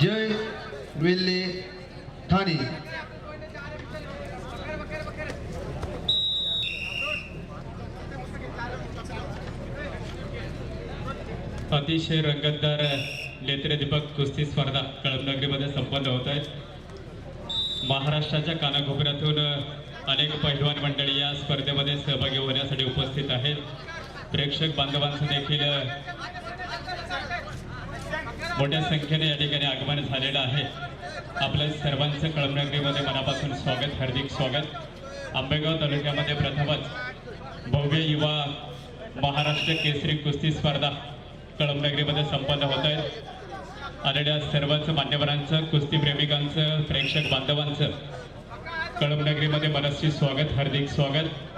जय वेल्ले ठाणे. अतिशय रंगतदार लेत्रे दीपक कुस्ती स्पर्धा कळमनगरीमध्ये संपन्न होत आहेत. महाराष्ट्राच्या कानाकोपऱ्यातून अनेक पैलवान मंडळी या स्पर्धेमध्ये सहभागी होण्यासाठी उपस्थित आहेत. प्रेक्षक बांधवांचं देखील मोठ्या संख्येने या ठिकाणी आगमन झालेलं आहे. आपल्या सर्वांचं कळमनगरीमध्ये मनापासून स्वागत हार्दिक स्वागत. आंबेगाव तालुक्यामध्ये प्रथमच भव्य युवा महाराष्ट्र केसरी कुस्ती स्पर्धा कळमनगरीमध्ये संपन्न होत आहेत आलेल्या सर्वच मान्यवरांचं कुस्ती प्रेमिकांचं प्रेक्षक बांधवांचं कळमनगरीमध्ये मनस्वी स्वागत हार्दिक स्वागत.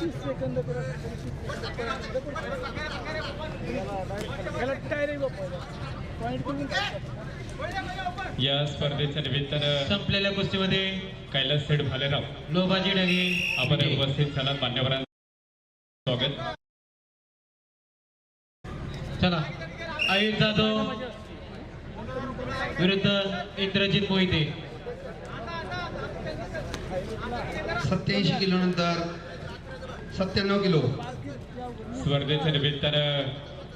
तीस सेकंद या स्पर्धेच्या निमित्तानं संपलेल्या गोष्टीमध्ये कैलास सेठ भालेराव लोबाजी डगे आपण उपस्थित झाला मान्यवरांचं स्वागत. चला आयुष जाधव विरुद्ध इंद्रजित मोहिते. सत्याऐंशी किलो नंतर सत्त्याण्णव किलो. स्पर्धेच्या निमित्तानं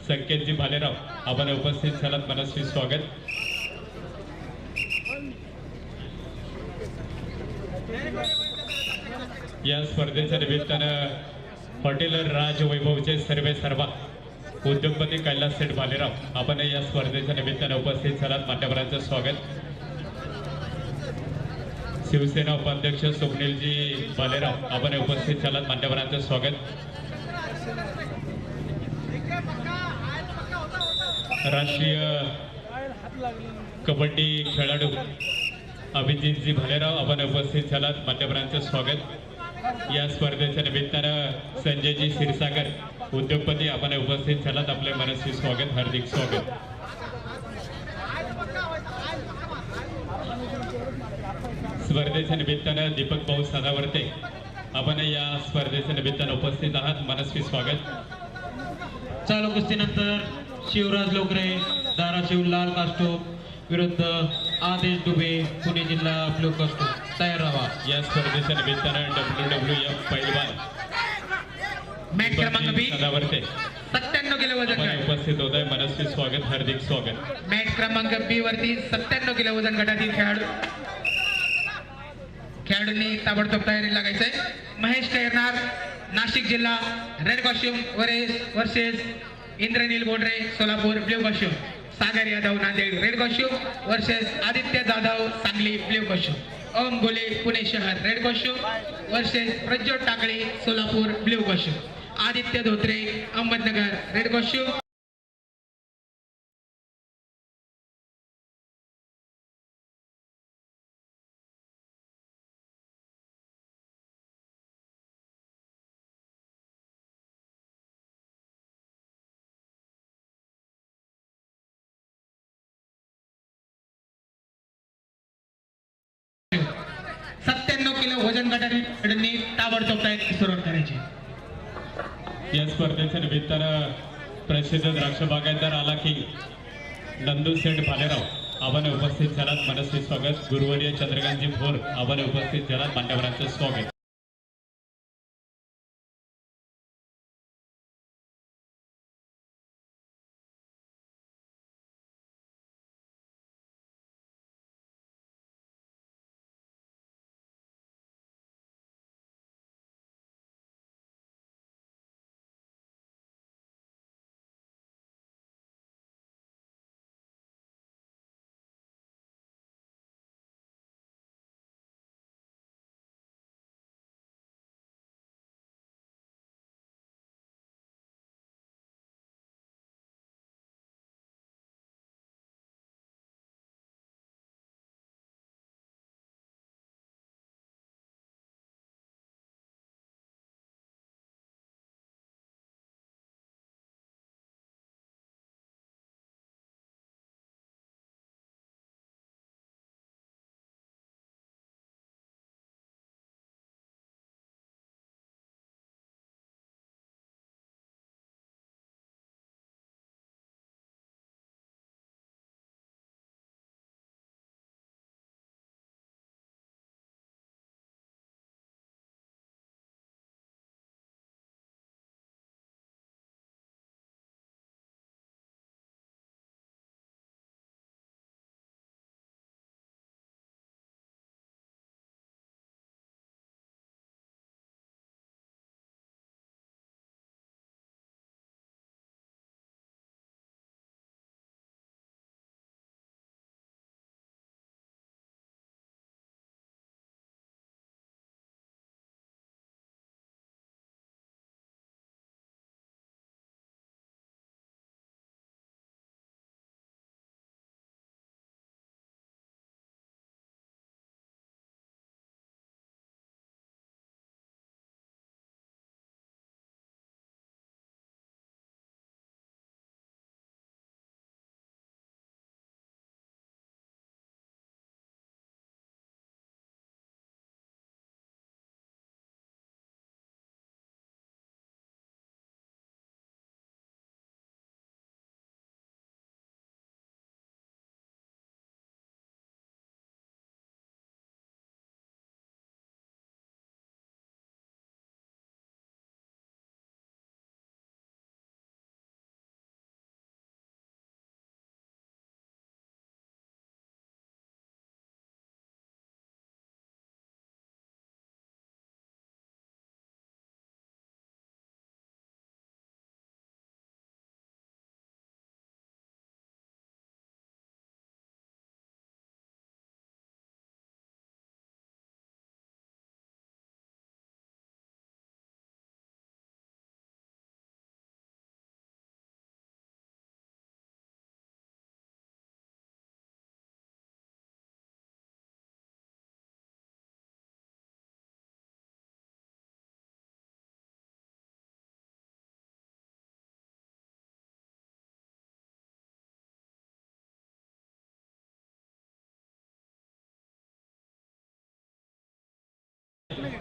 संकेतजी भालेराव आपण उपस्थित झालात. मनस्वी स्वागत. या स्पर्धेच्या निमित्तानं हॉटेल राज वैभवचे सर्वे सर्वा उद्योगपती कैलास सेठ भालेराव आपण या स्पर्धेच्या निमित्तानं उपस्थित झालात. मान्यवरांचं स्वागत. शिवसेना उपाध्यक्ष स्वप्नीलजी भालेराव आपण उपस्थित झालात. मान्यवरांचं स्वागत. राष्ट्रीय कबड्डी खेळाडू अभिजितजी भालेराव आपण उपस्थित झालात. मान्यवरांचं स्वागत. या स्पर्धेच्या निमित्तानं संजयजी क्षीरसागर उद्योगपती आपण उपस्थित झालात. आपले मनस्वी स्वागत हार्दिक स्वागत. स्पर्धेच्या निमित्तानं दीपक भाऊ सदावर्ते आपण या स्पर्धेच्या निमित्तानं उपस्थित आहात. मनस्वी स्वागत. चालू कुस्तीनंतर शिवराज लोकरे धाराशिव लाल कास्टोप विरुद्ध आदेश दुबे पुणे जिल्हा ब्लू कास्टोप तयार राहा. या स्पर्धेच्या निमित्तानं डब्ल्यू डब्ल्यू एफ पैलवान मॅच क्रमांक बी सदावर्ते सत्त्याण्णव किलो वजन आपण गट. उपस्थित होत आहे मनस्वी स्वागत. हार्दिक स्वागत. मॅच क्रमांक बी वरती सत्त्याण्णव किलो वजन गटातील खेळाडू खेळाडूंनी ताबडतोब तयारी लागायचंय. महेश कैरनार नाशिक जिल्हा red costume versus versus Indranil Bodre Solapur blue costume Sagar Yadav Nanded red costume versus Aditya Jadhav Sangli blue costume Om Gole Pune शहर red costume versus Prajyot Takale Solapur blue costume Aditya Dhotre Ahmednagar red costume सत्त्याण्णव वजन गटातील ताबडतोब तयारी सुरुवात करायची. या स्पर्धेच्या निमित्तानं प्रसिद्ध द्राक्ष बागायतदार आला की नंदू सेठ भालेराव आव्हाने उपस्थित झालात. मनस्वी स्वागत. गुरुवर्य चंद्रकांतजी भोर आव्हाने उपस्थित झालात. मान्यवरांचं स्वागत.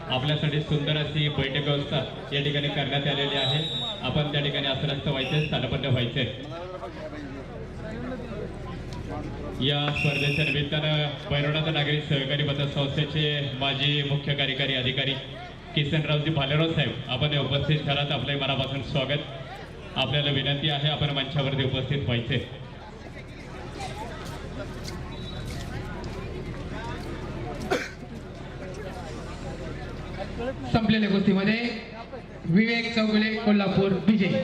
आपल्यासाठी सुंदर अशी बैठक व्यवस्था या ठिकाणी करण्यात आलेली आहे. आपण त्या ठिकाणी आसनस्थ व्हायचे स्थानबद्ध व्हायचे या स्पर्धेच्या निमित्तानं बैरोडाचा नागरिक सहकारी पतन संस्थेचे माजी मुख्य कार्यकारी अधिकारी किसनरावजी भालेराव साहेब आपण उपस्थित झालात आपले मनापासून स्वागत. आपल्याला विनंती आहे आपण मंचावरती उपस्थित व्हायचे संपलेल्या गोष्टीमध्ये विवेक चौगुले कोल्हापूर विजय.